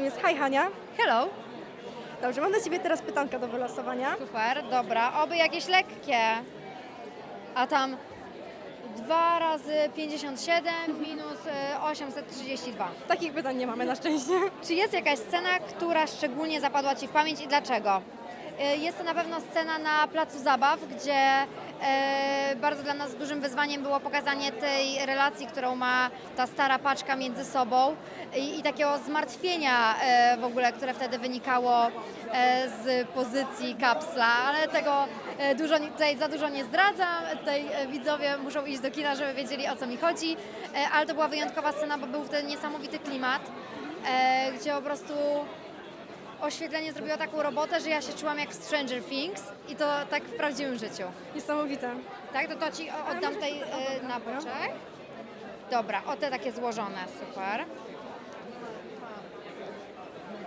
mną jest Hi Hania. Hello. Dobrze, mam dla Ciebie teraz pytanka do wylosowania. Super, dobra. Oby jakieś lekkie. A tam 2 razy 57 minus e, 832. Takich pytań nie mamy na szczęście. Czy jest jakaś scena, która szczególnie zapadła Ci w pamięć i dlaczego? E, Jest to na pewno scena na placu zabaw, gdzie e, bardzo dla nas dużym wyzwaniem było pokazanie tej relacji, którą ma ta stara paczka między sobą i, i takiego zmartwienia e, w ogóle, które wtedy wynikało z pozycji kapsla, ale tego dużo, tutaj za dużo nie zdradzam. Tutaj widzowie muszą iść do kina, żeby wiedzieli o co mi chodzi, ale to była wyjątkowa scena, bo był wtedy niesamowity klimat gdzie po prostu oświetlenie zrobiło taką robotę, że ja się czułam jak w Stranger Things i to tak w prawdziwym życiu. Niesamowite. Tak, to to Ci oddam tutaj e, na boczek. Dobra, o te takie złożone, super.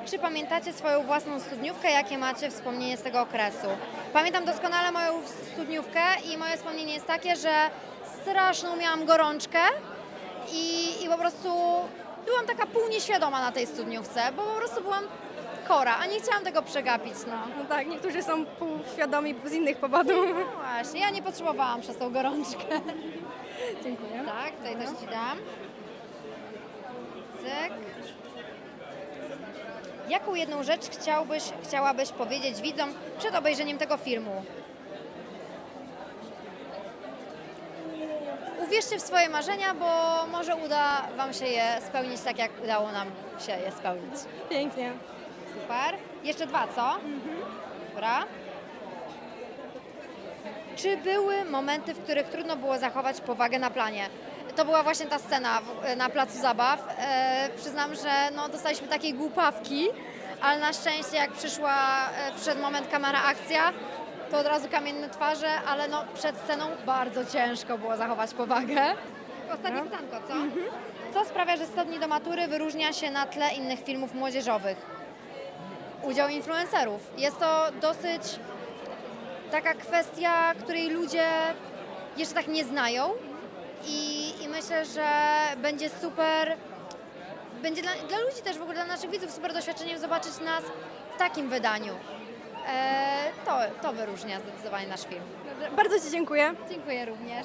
Czy pamiętacie swoją własną studniówkę? Jakie macie wspomnienie z tego okresu? Pamiętam doskonale moją studniówkę i moje wspomnienie jest takie, że straszną miałam gorączkę i, i po prostu byłam taka półnieświadoma na tej studniówce, bo po prostu byłam chora, a nie chciałam tego przegapić, no. No tak, niektórzy są półświadomi z innych powodów. No właśnie, ja nie potrzebowałam przez tą gorączkę. Dziękuję. Tak, tutaj też Ci dam. Cyk. Jaką jedną rzecz chciałbyś, chciałabyś powiedzieć widzom przed obejrzeniem tego filmu? Uwierzcie w swoje marzenia, bo może uda Wam się je spełnić tak, jak udało nam się je spełnić. Pięknie. Super. Jeszcze dwa, co? Dobra. Czy były momenty, w których trudno było zachować powagę na planie? To była właśnie ta scena w- na placu zabaw. E, przyznam, że no, dostaliśmy takiej głupawki, ale na szczęście jak przyszła, e, przyszedł moment kamera akcja, to od razu kamienne twarze, ale no, przed sceną bardzo ciężko było zachować powagę. Ostatnie Dobra. pytanko, co? Co sprawia, że 100 dni do matury wyróżnia się na tle innych filmów młodzieżowych? Udział influencerów. Jest to dosyć taka kwestia, której ludzie jeszcze tak nie znają i, i myślę, że będzie super, będzie dla, dla ludzi też, w ogóle dla naszych widzów super doświadczeniem zobaczyć nas w takim wydaniu. E, to, to wyróżnia zdecydowanie nasz film. Dobrze, Bardzo Ci dziękuję. Dziękuję również.